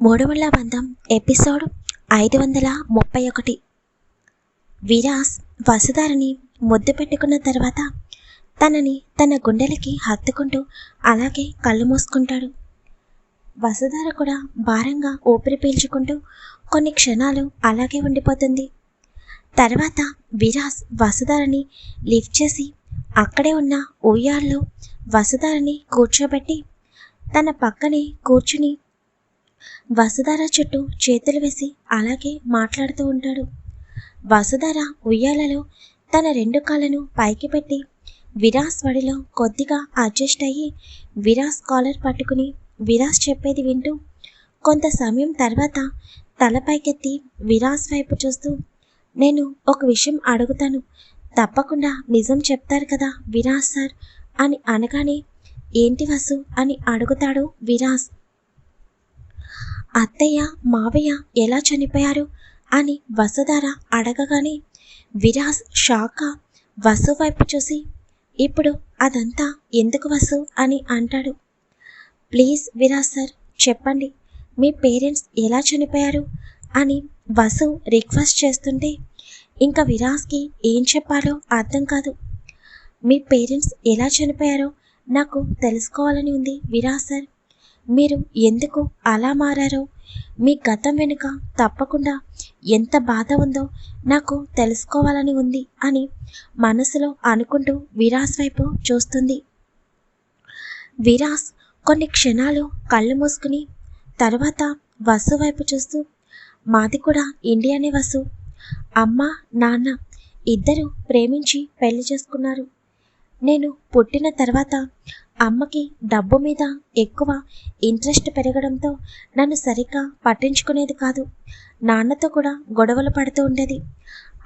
మూడవళ్ళ బంధం ఎపిసోడ్ ఐదు వందల ముప్పై ఒకటి. విరాస్ వసుధారిని ముద్దు పెట్టుకున్న తర్వాత తనని తన గుండెలకి హత్తుకుంటూ అలాగే కళ్ళు మూసుకుంటాడు. వసుధార కూడా భారంగా ఊపిరి పీల్చుకుంటూ కొన్ని క్షణాలు అలాగే ఉండిపోతుంది. తర్వాత విరాస్ వసుధారని లిఫ్ట్ చేసి అక్కడే ఉన్న ఉయ్యాల్లో వసుధారని కూర్చోబెట్టి తన పక్కనే కూర్చుని వసుధార చుట్టూ చేతులు వేసి అలాగే మాట్లాడుతూ ఉంటాడు. వసుధార ఉయ్యాలలో తన రెండు కాళ్ళను పైకి పెట్టి విరాస్ వడిలో కొద్దిగా అడ్జస్ట్ అయ్యి విరాస్ కాలర్ పట్టుకుని విరాస్ చెప్పేది వింటూ కొంత సమయం తర్వాత తల పైకెత్తి విరాస్ వైపు చూస్తూ నేను ఒక విషయం అడుగుతాను. తప్పకుండా నిజం చెప్తారు కదా విరాస్ సార్ అని అనగానే ఏంటి వసు అని అడుగుతాడు విరాస్. అత్తయ్య మావయ్య ఎలా చనిపోయారు? అని వసుధార అడగగానే విరాస్ షాక్గా వసు వైపు చూసి ఇప్పుడు అదంతా ఎందుకు వసు? అని అంటాడు. ప్లీజ్ విరాస్ సార్ చెప్పండి మీ పేరెంట్స్ ఎలా చనిపోయారు? అని వసు రిక్వెస్ట్ చేస్తుంటే ఇంకా విరాస్కి ఏం చెప్పాలో అర్థం కాదు. మీ పేరెంట్స్ ఎలా చనిపోయారో నాకు తెలుసుకోవాలని ఉంది విరాస్ సార్. మీరు ఎందుకు అలా మారారో? మీ గతం వెనుక తప్పకుండా ఎంత బాధ ఉందో నాకు తెలుసుకోవాలని ఉంది అని మనసులో అనుకుంటూ విరాస్ వైపు చూస్తుంది. విరాస్ కొన్ని క్షణాలు కళ్ళు మూసుకుని తర్వాత వసు వైపు చూస్తూ మాది కూడా ఇండియానే వసు. అమ్మ నాన్న ఇద్దరు ప్రేమించి పెళ్ళి చేసుకున్నారు. నేను పుట్టిన తర్వాత అమ్మకి డబ్బు మీద ఎక్కువ ఇంట్రెస్ట్ పెరగడంతో నన్ను సరిగ్గా పట్టించుకునేది కాదు. నాన్నతో కూడా గొడవలు పడుతూ ఉండేది.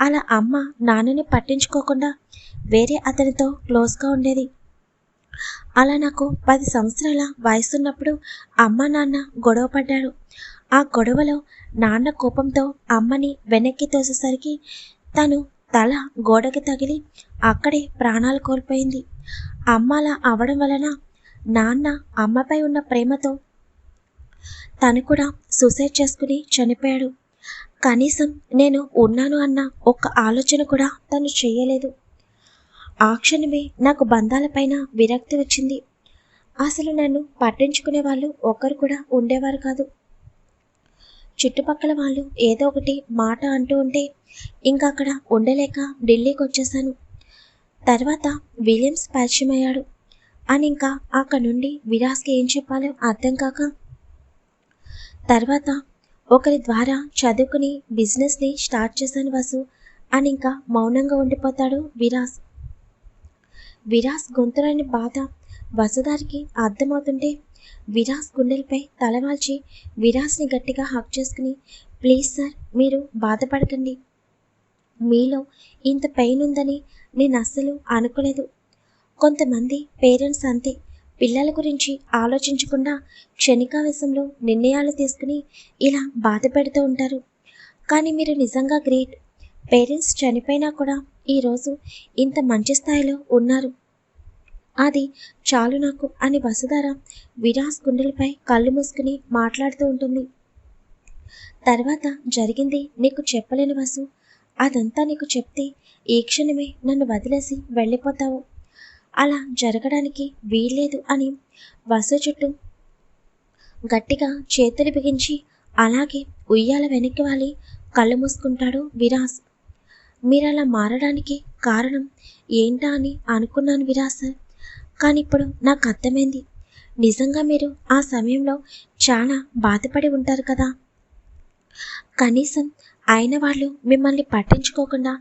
అలా అమ్మ నాన్నని పట్టించుకోకుండా వేరే అతనితో క్లోజ్గా ఉండేది. అలా నాకు పది సంవత్సరాల వయసున్నప్పుడు అమ్మ నాన్న గొడవ పడ్డారు ఆ గొడవలో నాన్న కోపంతో అమ్మని వెనక్కి తోసేసరికి తను తల గోడకి తగిలి అక్కడే ప్రాణాలు కోల్పోయింది. అమ్మ అలా అవడం వలన నాన్న అమ్మపై ఉన్న ప్రేమతో తను కూడా సూసైడ్ చేసుకుని చనిపోయాడు. కనీసం నేను ఉన్నాను అన్న ఒక్క ఆలోచన కూడా తను చేయలేదు. ఆ క్షణమే నాకు బంధాలపైన విరక్తి వచ్చింది. అసలు నన్ను పట్టించుకునే వాళ్ళు ఒక్కరు కూడా ఉండేవారు కాదు. చుట్టుపక్కల వాళ్ళు ఏదో ఒకటి మాట అంటూ ఉంటే ఇంకా అక్కడ ఉండలేక ఢిల్లీకి వచ్చేసాను తర్వాత విలియమ్స్ పరిచయం అయ్యాడు అని ఇంకా అక్కడ నుండి విరాస్కి ఏం చెప్పాలో అర్థం కాక తర్వాత ఒకరి ద్వారా చదువుకుని బిజినెస్ని స్టార్ట్ చేశాను వసు. అని ఇంకా మౌనంగా ఉండిపోతాడు విరాస్ విరాస్ గొంతులోని బాధ వసుదారికి అర్థమవుతుంటే విరాస్ గుండెలపై తలవాల్చి విరాస్ని గట్టిగా హక్ చేసుకుని ప్లీజ్ సార్ మీరు బాధపడకండి. మీలో ఇంత పెయిన్ ఉందని నేను అస్సలు అనుకోలేదు. కొంతమంది పేరెంట్స్ అంతే. పిల్లల గురించి ఆలోచించకుండా క్షణికావేశంలో నిర్ణయాలు తీసుకుని ఇలా బాధ పెడుతూ ఉంటారు. కానీ మీరు నిజంగా గ్రేట్. పేరెంట్స్ చనిపోయినా కూడా ఈరోజు ఇంత మంచి స్థాయిలో ఉన్నారు. అది చాలు నాకు అని వసుధార విరాస్ గుండెలపై కళ్ళు మూసుకుని మాట్లాడుతూ ఉంటుంది. తర్వాత జరిగింది నీకు చెప్పలేని వసు అదంతా నీకు చెప్తే ఈ క్షణమే నన్ను వదిలేసి వెళ్ళిపోతావు. అలా జరగడానికి వీల్లేదు అని వసు చుట్టూ గట్టిగా చేతులు బిగించి అలాగే ఉయ్యాల వెనక్కి వాలి కళ్ళు మూసుకుంటాడు విరాస్. మీరు అలా మారడానికి కారణం ఏంటా అని అనుకున్నాను విరాస్ కానీ ఇప్పుడు నాకు అర్థమైంది. నిజంగా మీరు ఆ సమయంలో చాలా బాధపడి ఉంటారు కదా. కనీసం అయిన వాళ్ళు మిమ్మల్ని పట్టించుకోకుండా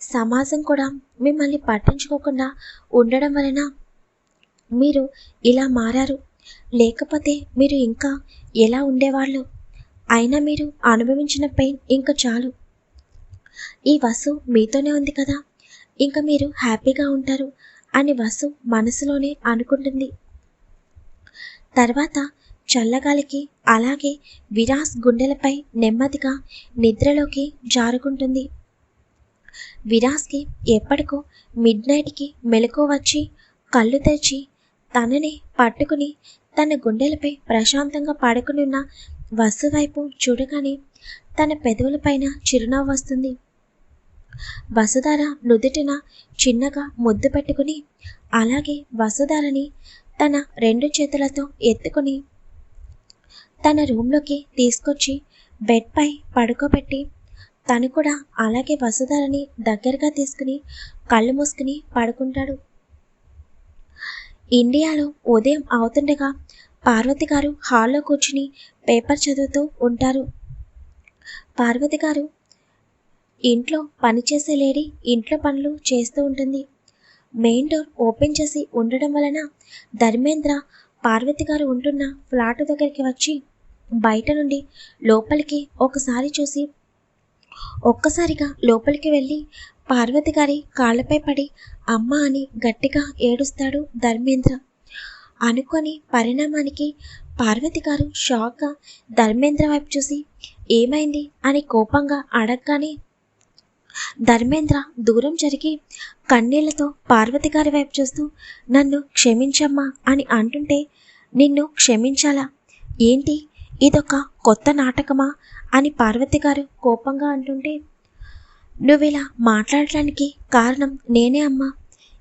సమాజం కూడా మిమ్మల్ని పట్టించుకోకుండా ఉండడం వలన మీరు ఇలా మారారు. లేకపోతే మీరు ఇంకా ఎలా ఉండేవాళ్ళు? అయినా మీరు అనుభవించిన పెయిన్ ఇంకా చాలు. ఈ వసు మీతోనే ఉంది కదా. ఇంకా మీరు హ్యాపీగా ఉంటారు అని వసు మనసులోనే అనుకుంటుంది. తర్వాత చల్లగాలికి అలాగే విరాస్ గుండెలపై నెమ్మదిగా నిద్రలోకి జారుకుంటుంది. విరాస్కి ఎప్పటికో మిడ్ నైట్కి మెలకువ వచ్చి కళ్ళు తెరిచి తనని పట్టుకుని తన గుండెలపై ప్రశాంతంగా పడుకునున్న వసు వైపు చూడగానే తన పెదవులపైన చిరునవ్వు వస్తుంది. వసుధార నుదుటిన చిన్నగా ముద్దు పెట్టుకుని అలాగే వసుధారని తన రెండు చేతులతో ఎత్తుకుని తన రూమ్లోకి తీసుకొచ్చి బెడ్పై పడుకోబెట్టి తను కూడా అలాగే వసుధారని దగ్గరగా తీసుకుని కళ్ళు మూసుకుని పడుకుంటాడు. ఇండియాలో ఉదయం అవుతుండగా పార్వతి గారు హాల్లో కూర్చుని పేపర్ చదువుతూ ఉంటారు. పార్వతి గారు ఇంట్లో పనిచేసే లేడీ ఇంట్లో పనులు చేస్తూ ఉంటుంది. మెయిన్ డోర్ ఓపెన్ చేసి ఉండడం వలన ధర్మేంద్ర పార్వతి గారు ఉంటున్న ఫ్లాట్ దగ్గరికి వచ్చి బయట నుండి లోపలికి ఒకసారి చూసి ఒక్కసారిగా లోపలికి వెళ్ళి పార్వతి గారి కాళ్ళపై పడి అమ్మ అని గట్టిగా ఏడుస్తాడు ధర్మేంద్ర. అనుకొని పరిణామానికి పార్వతి గారు షాక్గా ధర్మేంద్ర వైపు చూసి ఏమైంది? అని కోపంగా అడగగానే ధర్మేంద్ర దూరం జరిగి కన్నీళ్ళతో పార్వతి గారి వైపు చూస్తూ నన్ను క్షమించమ్మా అని అంటుంటే నిన్ను క్షమించాలా? ఏంటి? ఇదొక కొత్త నాటకమా? అని పార్వతి గారు కోపంగా అంటుంటే నువ్విలా మాట్లాడటానికి కారణం నేనే అమ్మా.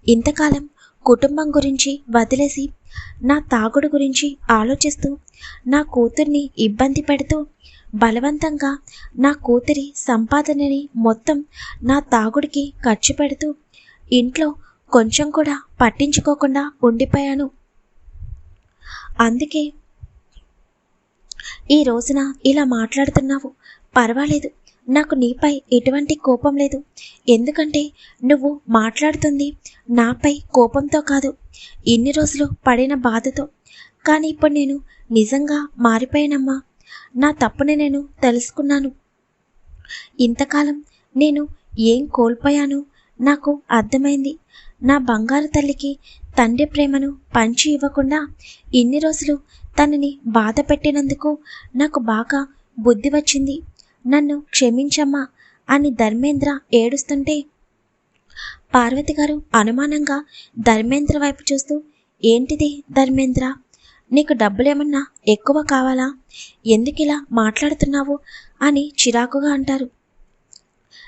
ఇంతకాలం కుటుంబం గురించి వదిలేసి నా తాగుడు గురించి ఆలోచిస్తూ నా కూతుర్ని ఇబ్బంది పెడుతూ బలవంతంగా నా కూతురి సంపాదనని మొత్తం నా తాగుడికి ఖర్చు పెడుతూ ఇంట్లో కొంచెం కూడా పట్టించుకోకుండా ఉండిపోయాను. అందుకే ఈ రోజున ఇలా మాట్లాడుతున్నావు. పర్వాలేదు. నాకు నీపై ఎటువంటి కోపం లేదు. ఎందుకంటే నువ్వు మాట్లాడుతుంది నాపై కోపంతో కాదు. ఇన్ని రోజులు పడిన బాధతో. కానీ ఇప్పుడు నేను నిజంగా మారిపోయానమ్మా. నా తప్పుని నేను తెలుసుకున్నాను. ఇంతకాలం నేను ఏం కోల్పోయాను? నాకు అర్థమైంది. నా బంగారు తల్లికి తండ్రి ప్రేమను పంచి ఇవ్వకుండా ఇన్ని రోజులు తనని బాధ పెట్టినందుకు నాకు బాగా బుద్ధి వచ్చింది. నన్ను క్షమించమ్మా అని ధర్మేంద్ర ఏడుస్తుంటే పార్వతి గారు అనుమానంగా ధర్మేంద్ర వైపు చూస్తూ ఏంటిది ధర్మేంద్ర? నీకు డబ్బులేమన్నా ఎక్కువ కావాలా? ఎందుకిలా మాట్లాడుతున్నావు? అని చిరాకుగా అంటారు.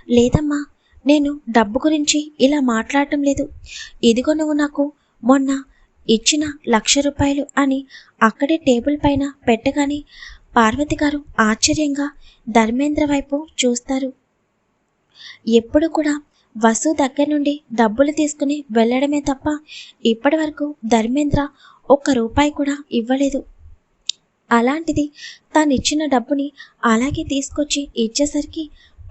లేదమ్మా నేను డబ్బు గురించి ఇలా మాట్లాడటం లేదు. ఇదిగో నువ్వు నాకు మొన్న ఇచ్చిన లక్ష రూపాయలు అని అక్కడే టేబుల్ పైన పెట్టగానే పార్వతి గారు ఆశ్చర్యంగా ధర్మేంద్ర వైపు చూస్తారు. ఎప్పుడు కూడా వసు దగ్గర నుండి డబ్బులు తీసుకుని వెళ్ళడమే తప్ప ఇప్పటి వరకు ధర్మేంద్ర ఒక్క రూపాయి కూడా ఇవ్వలేదు. అలాంటిది తాను ఇచ్చిన డబ్బుని అలాగే తీసుకొచ్చి ఇచ్చేసరికి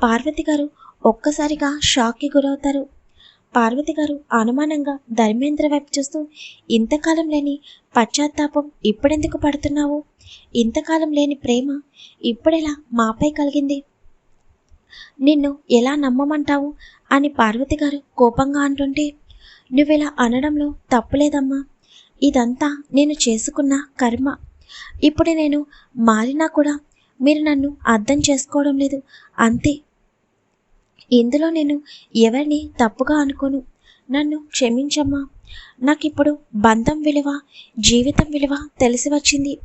పార్వతి గారు ఒక్కసారిగా షాక్కి గురవుతారు. పార్వతి గారు అనుమానంగా ధర్మేంద్ర వైపు చూస్తూ ఇంతకాలం లేని పశ్చాత్తాపం ఇప్పుడెందుకు పడుతున్నావు? ఇంతకాలం లేని ప్రేమ ఇప్పుడెలా మాపై కలిగింది? నిన్ను ఎలా నమ్మమంటావు? అని పార్వతి గారు కోపంగా అంటుంటే నువ్విలా అనడంలో తప్పులేదమ్మా. ఇదంతా నేను చేసుకున్న కర్మ. ఇప్పుడు నేను మారినా కూడా మీరు నన్ను అర్థం చేసుకోవడం లేదు. అంతే. ఇందులో నేను ఎవరిని తప్పుగా అనుకోను. నన్ను క్షమించమ్మా. నాకిప్పుడు బంధం విలువ జీవితం విలువ తెలిసి వచ్చింది.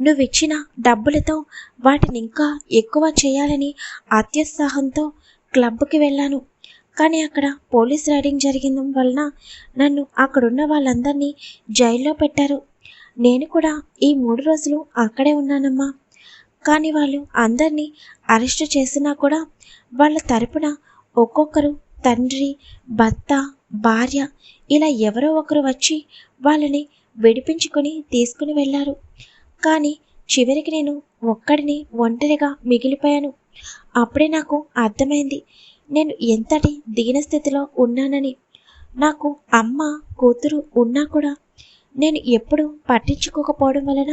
నువ్విచ్చిన డబ్బులతో వాటిని ఇంకా ఎక్కువ చేయాలని అత్యుత్సాహంతో క్లబ్కి వెళ్ళాను. కానీ అక్కడ పోలీస్ రైడింగ్ జరిగిన వలన నన్ను అక్కడున్న వాళ్ళందరినీ జైల్లో పెట్టారు. నేను కూడా ఈ మూడు రోజులు అక్కడే ఉన్నానమ్మా. కానీ వాళ్ళు అందరినీ అరెస్ట్ చేసినా కూడా వాళ్ళ తరపున ఒక్కొక్కరు తండ్రి భర్త భార్య ఇలా ఎవరో ఒకరు వచ్చి వాళ్ళని విడిపించుకొని తీసుకుని వెళ్ళారు. కానీ చివరికి నేను ఒక్కడిని ఒంటరిగా మిగిలిపోయాను. అప్పుడే నాకు అర్థమైంది నేను ఎంతటి దీనస్థితిలో ఉన్నానని. నాకు అమ్మ కూతురు ఉన్నా కూడా నేను ఎప్పుడు పట్టించుకోకపోవడం వలన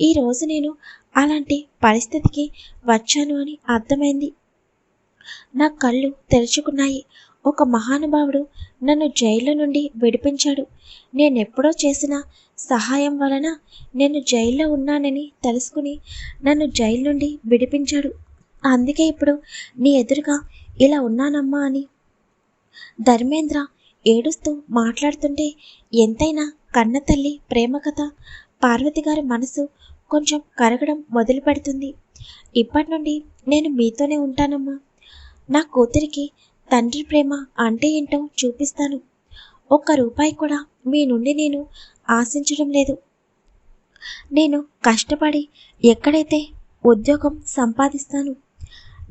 ఈరోజు నేను అలాంటి పరిస్థితికి వచ్చాను అని అర్థమైంది. నా కళ్ళు తెరుచుకున్నాయి. ఒక మహానుభావుడు నన్ను జైల్లో నుండి విడిపించాడు. నేనెప్పుడో చేసిన సహాయం వలన నేను జైల్లో ఉన్నానని తెలుసుకుని నన్ను జైలు నుండి విడిపించాడు. అందుకే ఇప్పుడు నీ ఎదురుగా ఇలా ఉన్నానమ్మా అని ధర్మేంద్ర ఏడుస్తూ మాట్లాడుతుంటే ఎంతైనా కన్న తల్లి ప్రేమ కథ పార్వతి గారి మనసు కొంచెం కరగడం మొదలు పెడుతుంది. ఇప్పటి నుండి నేను మీతోనే ఉంటానమ్మా. నా కూతురికి తండ్రి ప్రేమ అంటే ఏంటో చూపిస్తాను. ఒక్క రూపాయి కూడా మీ నుండి నేను ఆశించడం లేదు. నేను కష్టపడి ఎక్కడైతే ఉద్యోగం సంపాదిస్తాను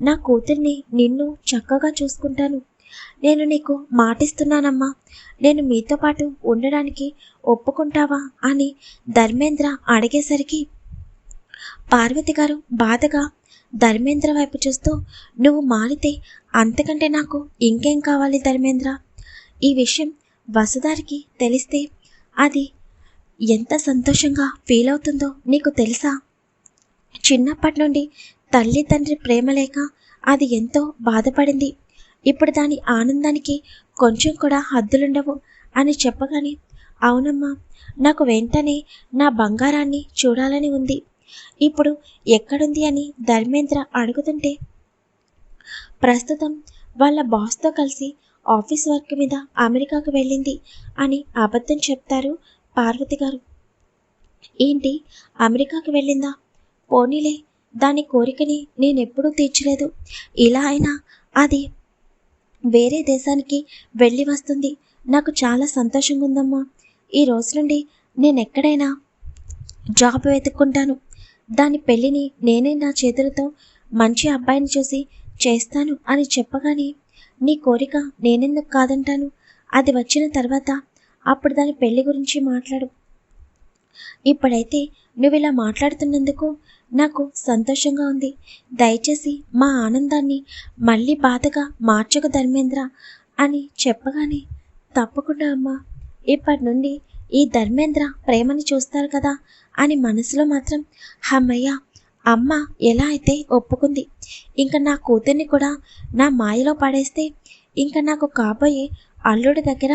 నా కూతుర్ని నిన్ను చక్కగా చూసుకుంటాను. నేను నీకు మాటిస్తున్నానమ్మా. నేను మీతో పాటు ఉండడానికి ఒప్పుకుంటావా అని ధర్మేంద్ర అడిగేసరికి పార్వతి గారు బాధగా ధర్మేంద్ర వైపు చూస్తూ నువ్వు మారితే అంతకంటే నాకు ఇంకేం కావాలి ధర్మేంద్ర? ఈ విషయం వసుదారికి తెలిస్తే అది ఎంత సంతోషంగా ఫీల్ అవుతుందో నీకు తెలుసా? చిన్నప్పటి నుండి తల్లి తండ్రి ప్రేమ లేక అది ఎంతో బాధపడింది. ఇప్పుడు దాని ఆనందానికి కొంచెం కూడా హద్దులుండవు అని చెప్పగానే అవునమ్మా నాకు వెంటనే నా బంగారాన్ని చూడాలని ఉంది. ఇప్పుడు ఎక్కడుంది అని ధర్మేంద్ర అడుగుతుంటే ప్రస్తుతం వాళ్ళ బాస్తో కలిసి ఆఫీస్ వర్క్ మీద అమెరికాకు వెళ్ళింది అని అబద్ధం చెప్తారు పార్వతి గారు. ఏంటి అమెరికాకు వెళ్ళిందా? పోనీలే దాని కోరికని నేనెప్పుడూ తీర్చలేదు. ఇలా అయినా అది వేరే దేశానికి వెళ్ళి వస్తుంది. నాకు చాలా సంతోషంగా ఉందమ్మా ఈ రోజు నుండి నేను ఎక్కడైనా జాబ్ వెతుక్కుంటాను. దాని పెళ్ళిని నేనే నా చేతులతో మంచి అబ్బాయిని చూసి చేస్తాను అని చెప్పగానే నీ కోరిక నేనెందుకు కాదంటాను? అది వచ్చిన తర్వాత అప్పుడు దాని పెళ్ళి గురించి మాట్లాడు. ఇప్పుడైతే నువ్వు ఇలా మాట్లాడుతున్నందుకు నాకు సంతోషంగా ఉంది. దయచేసి మా ఆనందాన్ని మళ్ళీ బాధగా మార్చక ధర్మేంద్ర అని చెప్పగానే తప్పకుండా అమ్మా ఇప్పటి నుండి ఈ ధర్మేంద్ర ప్రేమని చూస్తారు కదా అని మనసులో మాత్రం హమ్మయ్య అమ్మ ఎలా అయితే ఒప్పుకుంది. ఇంకా నా కూతుర్ని కూడా నా మాయలో పడేస్తే ఇంకా నాకు కాబోయే అల్లుడి దగ్గర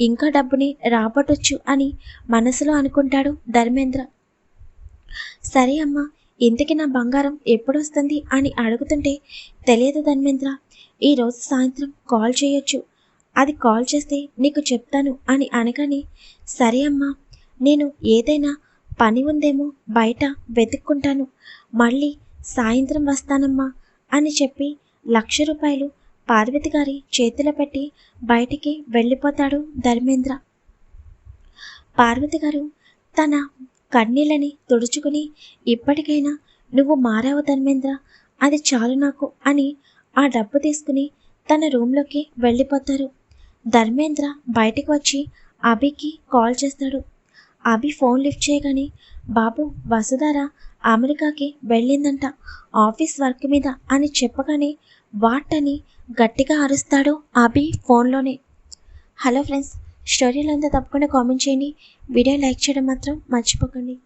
ఇంకా డబ్బుని రాబట్టొచ్చు అని మనసులో అనుకుంటాడు ధర్మేంద్ర. సరే అమ్మా ఇంతకి నా బంగారం ఎప్పుడొస్తుంది? అని అడుగుతుంటే తెలియదు ధర్మేంద్ర ఈరోజు సాయంత్రం కాల్ చేయొచ్చు. అది కాల్ చేస్తే నీకు చెప్తాను అని అనగానే సరే అమ్మా నేను ఏదైనా పని ఉందేమో బయట వెతుక్కుంటాను. మళ్ళీ సాయంత్రం వస్తానమ్మా అని చెప్పి లక్ష రూపాయలు పార్వతి గారి చేతిలో పెట్టి బయటికి వెళ్ళిపోతాడు ధర్మేంద్ర. పార్వతి గారు తన కన్నీళ్ళని తుడుచుకుని ఇప్పటికైనా నువ్వు మారావు ధర్మేంద్ర అది చాలు నాకు అని ఆ డబ్బు తీసుకుని తన రూమ్లోకి వెళ్ళిపోతారు. ధర్మేంద్ర బయటకు వచ్చి అభికి కాల్ చేస్తాడు. అభి ఫోన్ లిఫ్ట్ చేయగానే బాబు వసుధార అమెరికాకి వెళ్ళిందంట. ఆఫీస్ వర్క్ మీద అని చెప్పగానే వాట్ అని గట్టిగా అరుస్తాడు అభి ఫోన్లోనే. హలో ఫ్రెండ్స్ స్టోరీలు అంతా తప్పకుండా కామెంట్ చేయండి. వీడియో లైక్ చేయడం మాత్రం మర్చిపోకండి.